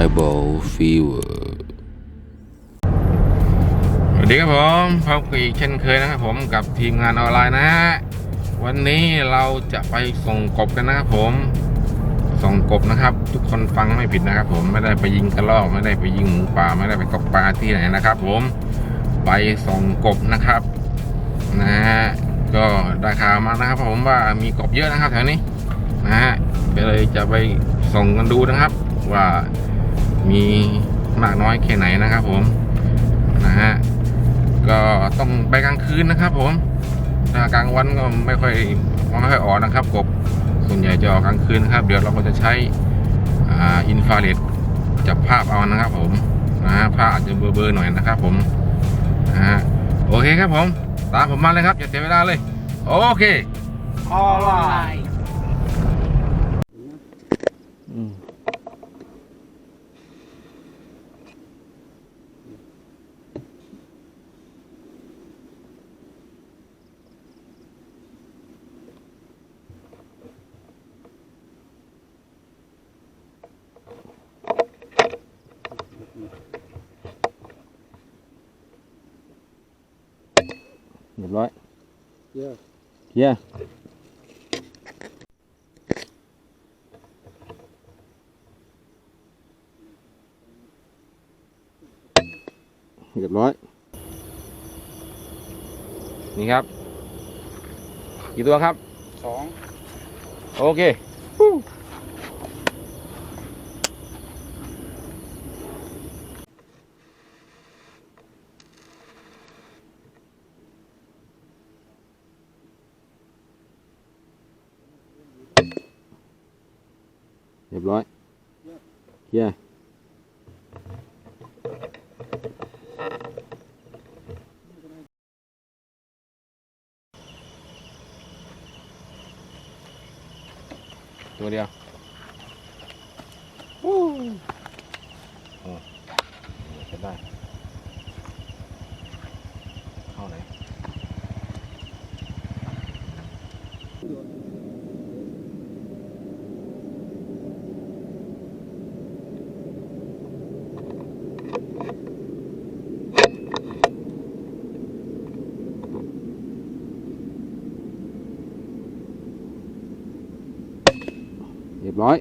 Tribal Fever สวัสดีครับผมพบกันอีกเช่นเคยนะครับผมกับทีมงานออนไลน์นะฮะ วันนี้เราจะไปส่งกบกันนะครับผม ส่งกบนะครับ ทุกคนฟังไม่ผิดนะครับ ผมไม่ได้ไปยิงกระรอกไม่ได้ไปยิงหมูป่าไม่ได้ไปตกปลาที่ไหนนะครับ ผมไปส่งกบนะครับนะฮะก็ได้ข่าวมานะครับ ผมว่ามีกบเยอะนะครับแถวนี้นะฮะก็เลยจะไปส่งกันดูนะครับ ว่า มีมากน้อยแค่ไหนนะครับผมนะฮะก็ต้องไปกลางคืนนะครับ ผมถ้ากลางวันก็ไม่ค่อยไม่ค่อยออกนะครับกบส่วนใหญ่จะออกกลางคืนนะครับ เดี๋ยวเราก็จะใช้อ่าอินฟราเรดจับภาพเอานะครับ ผมนะฮะภาพอาจจะเบลอๆหน่อยนะครับ ผมนะฮะโอเคครับผม ตามผมมาเลยครับอย่าเสียเวลาเลย โอเคออนไลน์ เรียบร้อยเยอะเฮียเรียบร้อย นี่ครับ กี่ตัวครับสองโอเค เรียบร้อยเฮียตัวเดียวโอ้ใช้ได้ เข้าไหน เรียบร้อย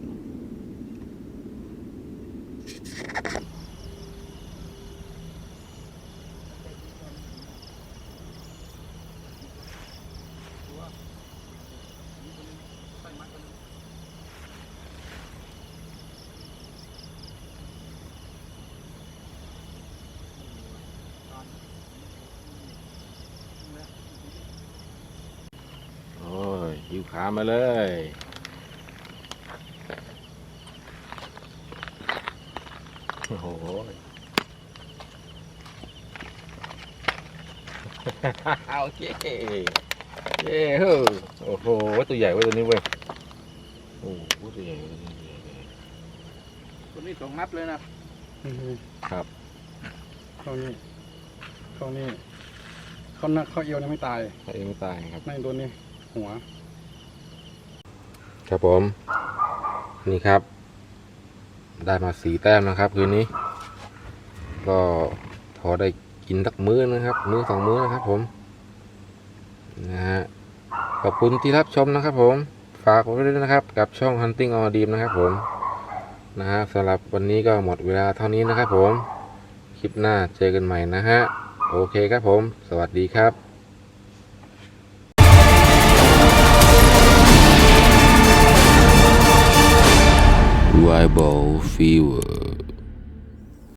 โอ้ยหิวขามาเลย โอ้โห โอเคเย้เฮ้อโอ้โหตัวใหญ่เว้ยตัวนี้เว้ย โอ้โหตัวใหญ่เว้ยตัวนี้ตัวใหญ่เลยตัวนี้สองนัดเลยนะ ครับเข้านี่เข้านี่เข้าหน้าเข้าเอวนี่ไม่ตายถ้าเองไม่ตายครับในตัวนี้หัว ครับผม นี่ครับ ได้มาสีแต้มนะครับคืนนี้ ก็พอได้กินสักมื้อนะครับ มื้อสองมื้อนะครับผมนะฮะขอบคุณที่รับชมนะครับผมฝากไว้ด้วยนะครับ กับช่อง Hunting on Dream นะครับผมนะฮะสำหรับวันนี้ก็หมดเวลาเท่านี้นะครับผม คลิปหน้าเจอกันใหม่นะฮะ โอเคครับผม สวัสดีครับ Fever